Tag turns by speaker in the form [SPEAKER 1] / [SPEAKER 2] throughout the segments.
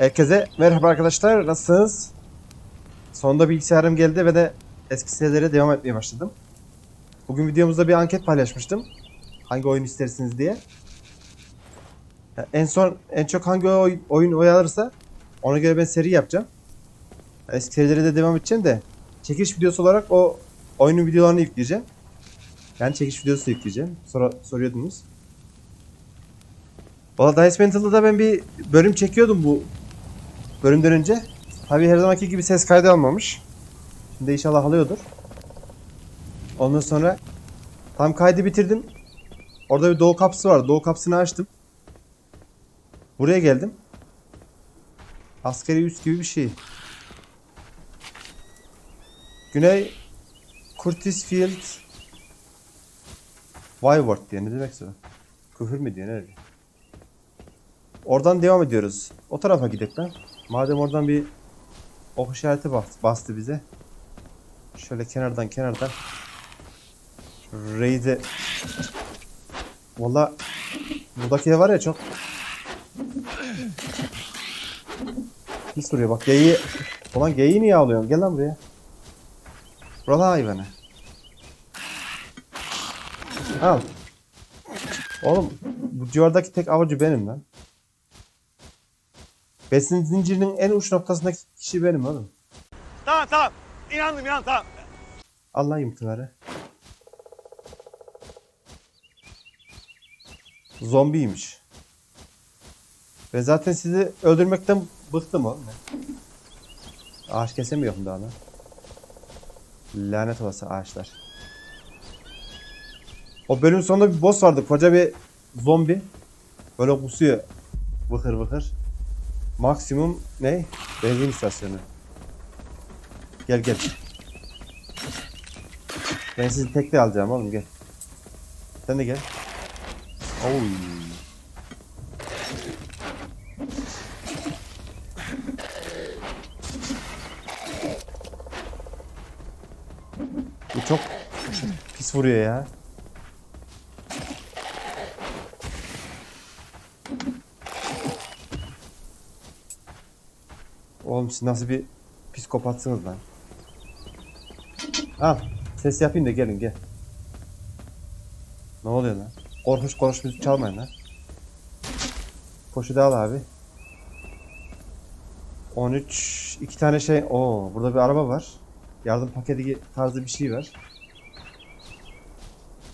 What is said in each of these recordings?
[SPEAKER 1] Herkese merhaba arkadaşlar. Nasılsınız? Sonunda bilgisayarım geldi ve de eski serilere devam etmeye başladım. Bugün videomuzda bir anket paylaşmıştım. Hangi oyun istersiniz diye. En son en çok hangi oy- oyun oy alırsa ona göre ben seri yapacağım. Ya Eski serilere de devam edeceğim de çekiliş videosu olarak o oyunun videolarını yükleyeceğim. Yani çekiliş videosu yükleyeceğim. Sonra soruyordunuz. Valla Dice Mental'da da ben bir bölüm çekiyordum bu bölümden önce. Tabi her zamanki gibi ses kaydı almamış. Şimdi inşallah alıyordur. Ondan sonra tam kaydı bitirdim. Orada bir doğu kapısı var. Doğu kapısını açtım. Buraya geldim. Askeri üs gibi bir şey. Güney Curtis Field Wyward diye ne demek o? Küfür mü diyor ne? Oradan devam ediyoruz. O tarafa gidelim. Madem oradan bir ok işareti bas- bastı bize. Şöyle kenardan kenardan. Raid'e Valla buradaki ev var ya çok Pis vuruyor bak geyiği Ulan geyiği niye alıyorsun? Gel lan buraya. Buralı hayvanı. Al. Oğlum bu civardaki tek avcı benim lan. Besin zincirinin en uç noktasındaki kişi benim oğlum.
[SPEAKER 2] Tamam tamam. İnandım inandım tamam.
[SPEAKER 1] Allah yumurtaları. Zombiymiş. Ben zaten sizi öldürmekten bıktım oğlum. Ağaç kesemiyorum daha lan. Lanet olası ağaçlar. O bölüm sonunda bir boss vardı. Koca bir zombi. Böyle kusuyor. Vıkır vıkır. Maksimum ne? Benzin istasyonu. Gel gel. Ben sizi tekte alacağım oğlum gel. Sen de gel. Oy. Bu çok pis vuruyor ya. Oğlum siz nasıl bir psikopatsınız lan. Al. Ses yapayım da gelin gel. Ne oluyor lan? Korkunç korkunç müzik çalmayın lan. Poşeti al abi. 13 iki tane şey. Oo, burada bir araba var. Yardım paketi tarzı bir şey var.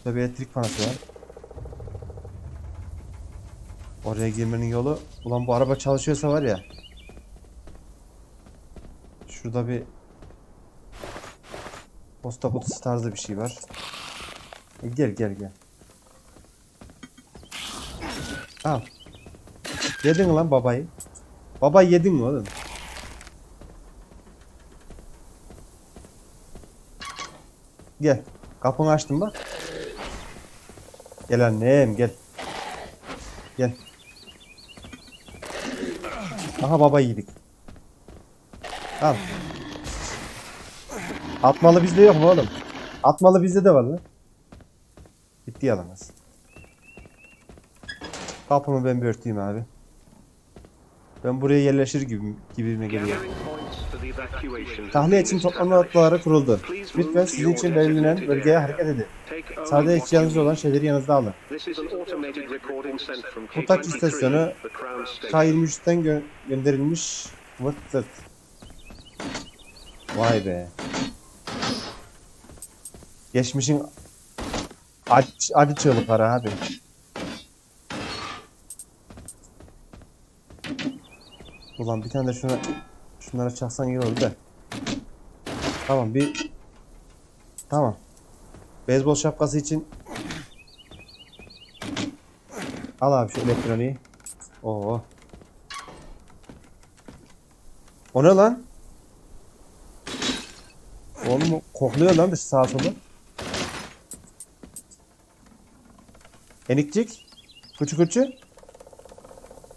[SPEAKER 1] Burada bir elektrik panosu var. Oraya girmenin yolu. Ulan bu araba çalışıyorsa var ya. Şurada bir posta kutusu tarzı bir şey var. E, Gel gel gel. Al. Yedin lan babayı? Babayı yedin mi oğlum? Gel. Kapını açtım bak. Gel annem gel. Gel. Aha baba yedik. Al. Atmalı bizde yok mu oğlum? Atmalı bizde de var lan. Bitti yalamaz. Kapımı ben bir örteyim abi. Ben buraya yerleşir gibi gibime geliyor. Tahliye için toplama noktaları kuruldu. Lütfen sizin için belirlenen bölgeye hareket edin. Sadece ihtiyacınız olan şeyleri yanınızda alın.
[SPEAKER 2] Kurtaç istasyonu
[SPEAKER 1] K23'ten gö- gönderilmiş vırt. Vay be. Geçmişin acı, acı çığlıkları abi. Ulan bir tane de şuna şunlara çaksan iyi olur da. Tamam bir Tamam. Beyzbol şapkası için Al abi şu elektroniği. Oo. O ne lan? Oğlum kokluyor lan dış sağa sola. Enikcik. Küçük küçük.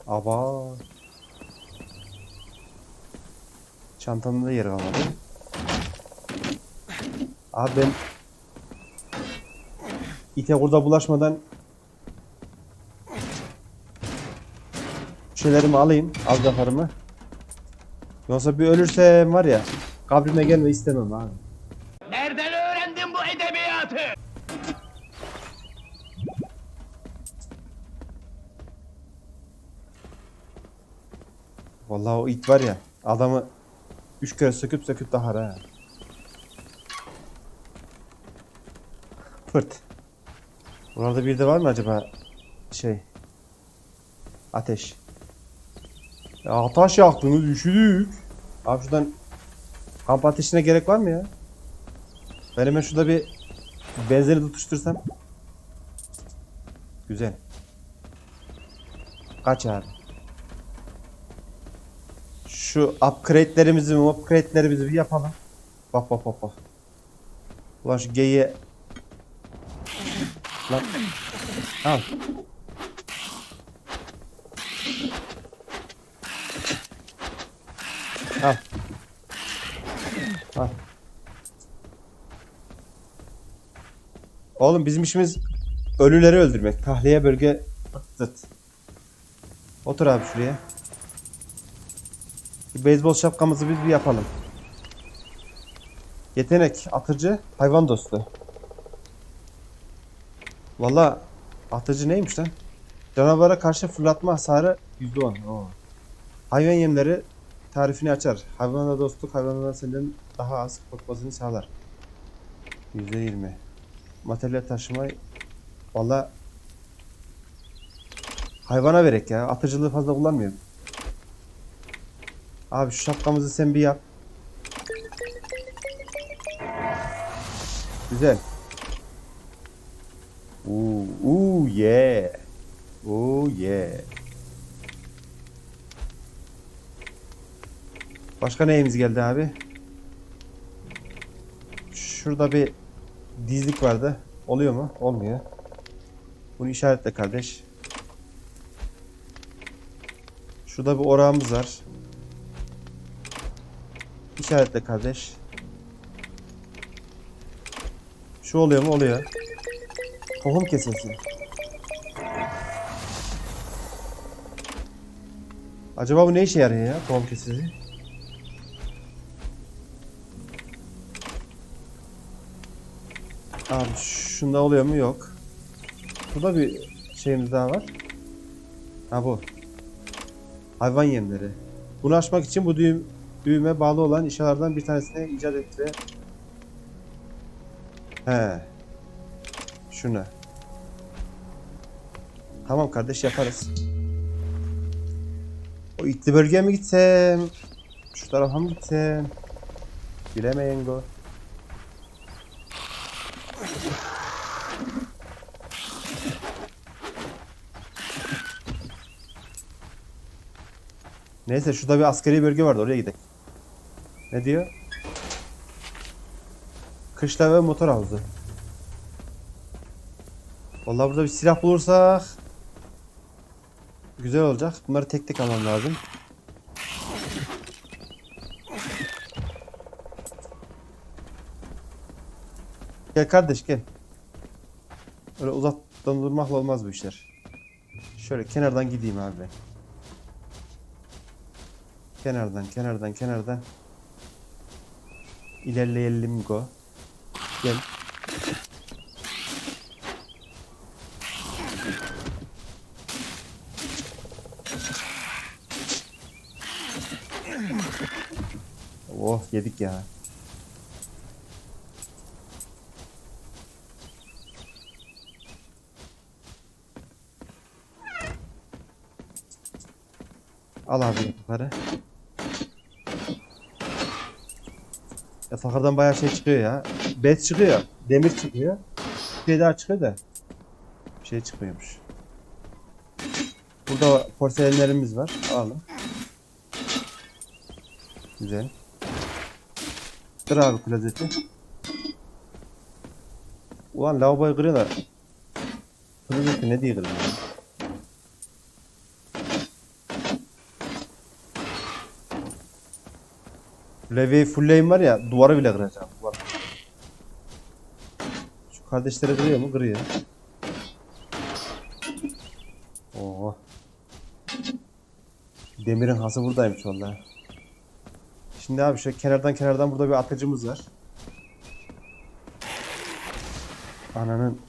[SPEAKER 1] Aba. Çantanın da yeri kalmadı. Abi ben ite kurda bulaşmadan şeylerimi alayım. Alacaklarımı. Yoksa bir ölürsem var ya kabrime gelme istemem abi.
[SPEAKER 3] Nereden öğrendin bu edebiyatı?
[SPEAKER 1] Vallahi o it var ya adamı üç kere söküp söküp dahar ha. Fırt. Burada bir de var mı acaba şey ateş? Ya ateş yaktınız üşüdük. Abi şuradan kamp ateşine gerek var mı ya? Ben hemen şurada bir benzeri tutuştursam. Güzel. Kaç abi? Şu upgrade'lerimizi, upgrade'lerimizi bir yapalım. Bak bak bak bak. Ulan şu geyiğe... Lan... Al. Al. Oğlum bizim işimiz ölüleri öldürmek. Tahliye bölge zıt. Otur abi şuraya. Bir beyzbol şapkamızı biz bir yapalım. Yetenek, atıcı, hayvan dostu. Valla atıcı neymiş lan? Canavara karşı fırlatma hasarı %10. Oo. Hayvan yemleri tarifini açar. Hayvanla dostluk hayvanlardan senden daha az korkmasını sağlar. %20. Materyal taşıma valla hayvana verek ya. Atıcılığı fazla kullanmıyorum. Abi şu şapkamızı sen bir yap. Güzel. Uuu, uuu, yeah. Uuu, yeah. Başka neyimiz geldi abi? Şurada bir dizlik vardı. Oluyor mu? Olmuyor. Bunu işaretle kardeş. Şurada bir orağımız var. İşaretle kardeş. Şu oluyor mu? Oluyor. Tohum kesesi. Acaba bu ne işe yarıyor ya? Tohum kesesi. Abi şunda oluyor mu? Yok. Burada bir şeyimiz daha var. Ha bu. Hayvan yemleri. Bunu açmak için bu düğüm düğüme bağlı olan işalardan bir tanesini icat etti. He. Şunu. Tamam kardeş yaparız. O itli bölgeye mi gitsem? Şu tarafa mı gitsem? Bilemeyen go. Neyse şurada bir askeri bölge vardı oraya gidelim. Ne diyor? Kışla ve motor havuzu. Vallahi burada bir silah bulursak güzel olacak. Bunları tek tek almam lazım. Gel kardeş gel. Öyle uzaktan durmakla olmaz bu işler. Şöyle kenardan gideyim abi. ben. Kenardan, kenardan, kenardan. İlerleyelim go. Gel. Oh yedik ya. Al abi yatakları. Yataklardan bayağı şey çıkıyor ya. Bet çıkıyor. Demir çıkıyor. Bir şey daha çıkıyor da. Bir şey çıkmıyormuş. Burada porselenlerimiz var. Alalım. Güzel. Kır abi klozeti. Ulan lavaboyu kırıyorlar. Klozeti ne diye kırıyor ya? Levi fullleyim var ya duvarı bile kıracağım. Duvar. Şu kardeşleri kırıyor mu? Kırıyor. Oo. Demirin hası buradaymış vallahi. Şimdi abi şu kenardan kenardan burada bir atıcımız var. Ananın.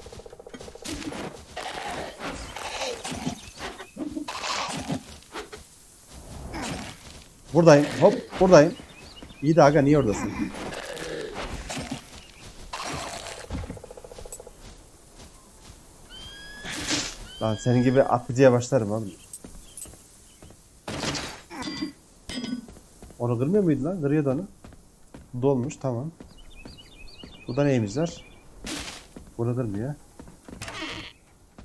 [SPEAKER 1] Buradayım. Hop buradayım. İyi de aga niye oradasın? Lan senin gibi atıcıya başlarım abi. Onu kırmıyor muydu lan? Kırıyordu onu. Dolmuş tamam. Burada neyimiz var? Bunu kırmıyor.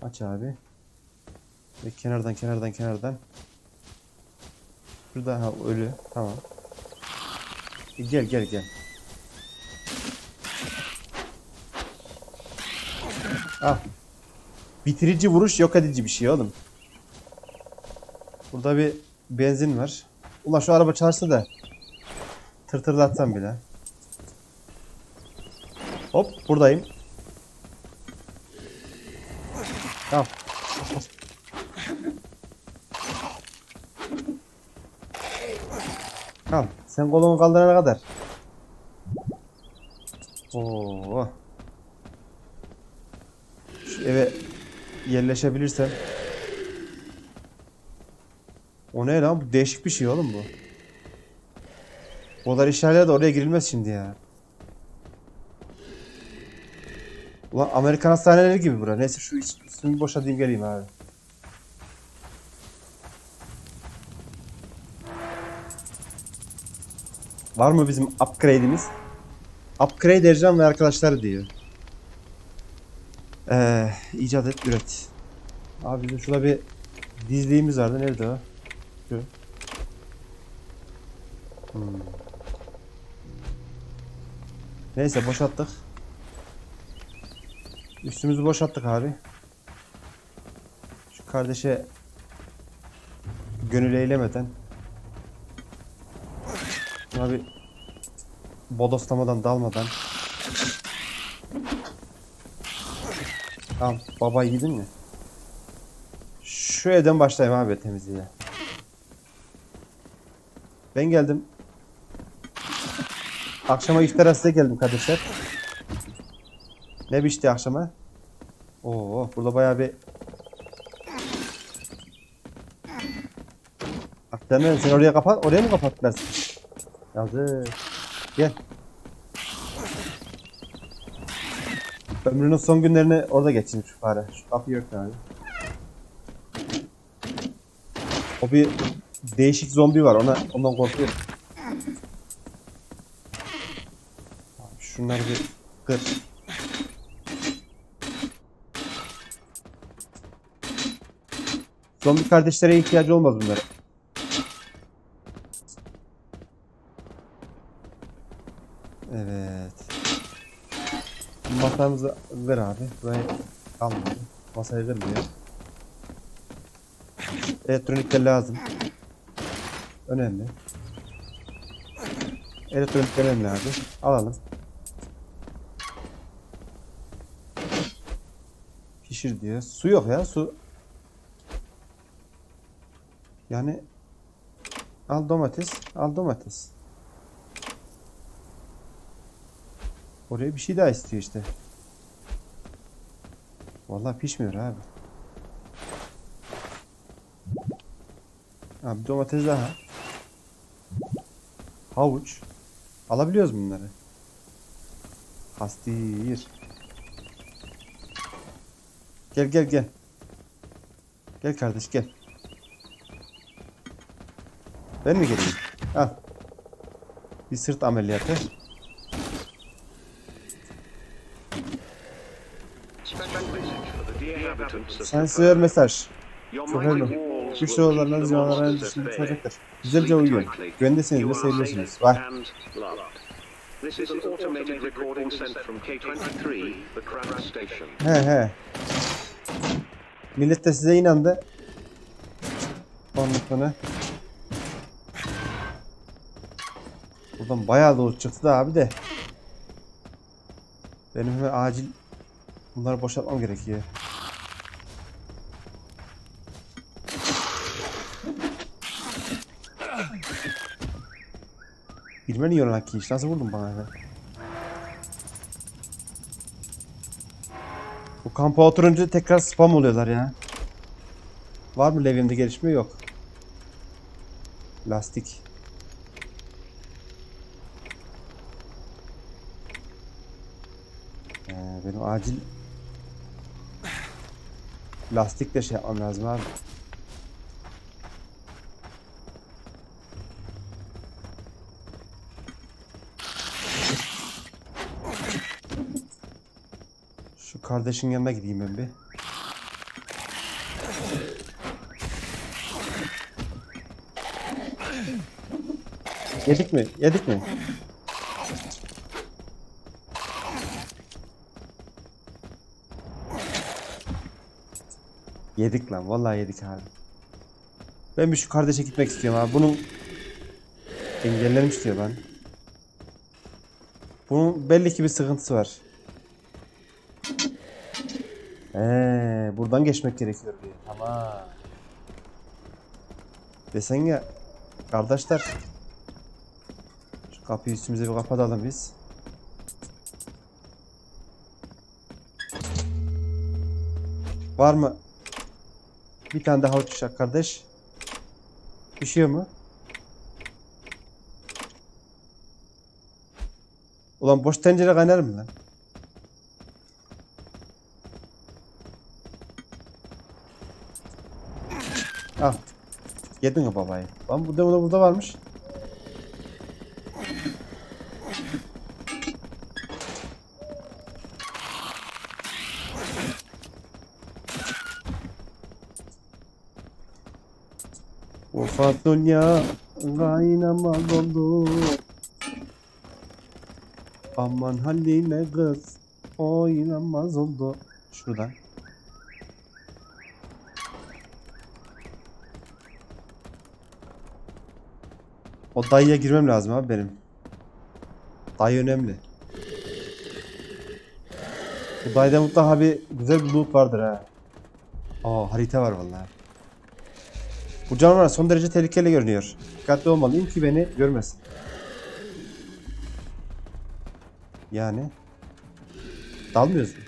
[SPEAKER 1] Aç abi. Ve kenardan kenardan kenardan. Şurada ha ölü. Tamam. Gel gel gel. Al. Bitirici vuruş yok edici bir şey oğlum. Burada bir benzin var. Ulan şu araba çalışsa da tırtırlatsam bile. Hop buradayım. Tamam. Tamam. Sen kolumu kaldırana kadar. Oo. Şu eve yerleşebilirsem. O ne lan? Bu değişik bir şey oğlum bu. Odalar işaretler de oraya girilmez şimdi ya. Ulan Amerikan hastaneleri gibi bura. Neyse şu üstümü boşadayım geleyim abi. Var mı bizim upgrade'imiz? Upgrade Ercan ve arkadaşları diyor. Ee, icat et, üret. Abi bizim şurada bir dizliğimiz vardı. Nerede o? Şu. Hmm. Neyse boşalttık. Üstümüzü boşalttık abi. Şu kardeşe gönül eylemeden Buna bir bodoslamadan dalmadan Tamam baba yedin mi? Şu evden başlayayım abi temizliğe. Ben geldim. Akşama iftara size geldim kardeşler. Ne biçti akşama? Oo burada bayağı bir Aktarını sen oraya kapat, oraya mı kapattılar? Yazık. Gel. Ömrünün son günlerini orada geçirmiş şu fare. Şu kapıyı yok abi. O bir değişik zombi var. Ona ondan korkuyorum. Şunları bir kır. Zombi kardeşlere ihtiyacı olmaz bunlara. Masamızı ver abi. Burayı kalmadı. Masayı ver buraya. Elektronikler lazım. Önemli. Elektronik önemli abi. Alalım. Pişir diyor. Su yok ya su. Yani al domates, al domates. Oraya bir şey daha istiyor işte. Vallahi pişmiyor abi. Abi domates daha. Havuç. Alabiliyoruz bunları. Hastir. Gel gel gel. Gel kardeş gel. Ben mi geleyim? Al. Bir sırt ameliyatı. Sensör mesaj. Çok önemli. Güçlü olanlar ziyanların dışında tutacaktır. Güzelce uyuyun. Güvendesiniz ve seviliyorsunuz. Vay.
[SPEAKER 4] This is an automated recording sent from K23, the Crown Station.
[SPEAKER 1] He he. Millet de size inandı. Ondan. Buradan bayağı doğru çıktı da abi de. Benim hemen acil bunları boşaltmam gerekiyor. Bilmem yiyor lan ki iş. Nasıl vurdun bana hemen? Bu kampa oturunca tekrar spam oluyorlar ya. Var mı levyemde gelişme? Yok. Lastik. Ee, benim acil lastikle şey yapmam lazım abi. Şu kardeşin yanına gideyim ben bir. Yedik mi? Yedik mi? Yedik lan. Vallahi yedik abi. Ben bir şu kardeşe gitmek istiyorum abi. Bunun engellemiş diyor ben. Bunun belli ki bir sıkıntısı var. Ee, buradan geçmek gerekiyor diyor. Tamam. Desen ya kardeşler. Şu kapıyı üstümüze bir kapatalım biz. Var mı? Bir tane daha uçacak kardeş. Düşüyor mu? Ulan boş tencere kaynar mı lan? Al. Yedin mi babayı? Lan burada burada burada varmış. Ufak dünya kaynamaz oldu. Aman haline kız oynamaz oldu. Şuradan. O dayıya girmem lazım abi benim. Dayı önemli. Bu dayıda mutlaka bir güzel bir loot vardır ha. Aa harita var vallahi. Bu canavar son derece tehlikeli görünüyor. Dikkatli olmalıyım ki beni görmesin. Yani. Dalmıyoruz mu?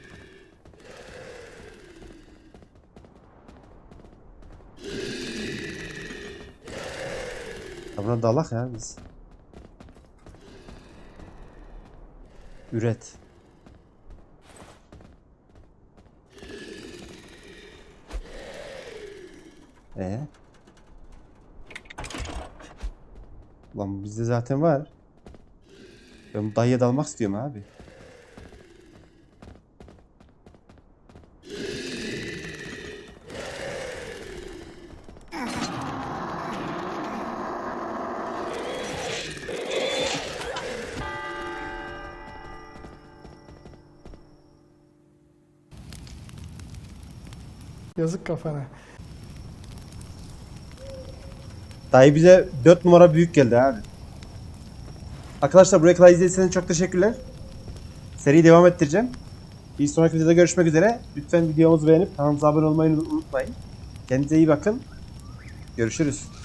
[SPEAKER 1] Buna dalak ya biz. Üret. Ee? Lan bizde zaten var. Ben dayıya dalmak istiyorum abi.
[SPEAKER 5] Yazık kafana.
[SPEAKER 1] Dayı bize 4 numara büyük geldi abi. Arkadaşlar buraya kadar izlediğiniz için çok teşekkürler. Seriyi devam ettireceğim. Bir sonraki videoda görüşmek üzere. Lütfen videomuzu beğenip kanalımıza abone olmayı unutmayın. Kendinize iyi bakın. Görüşürüz.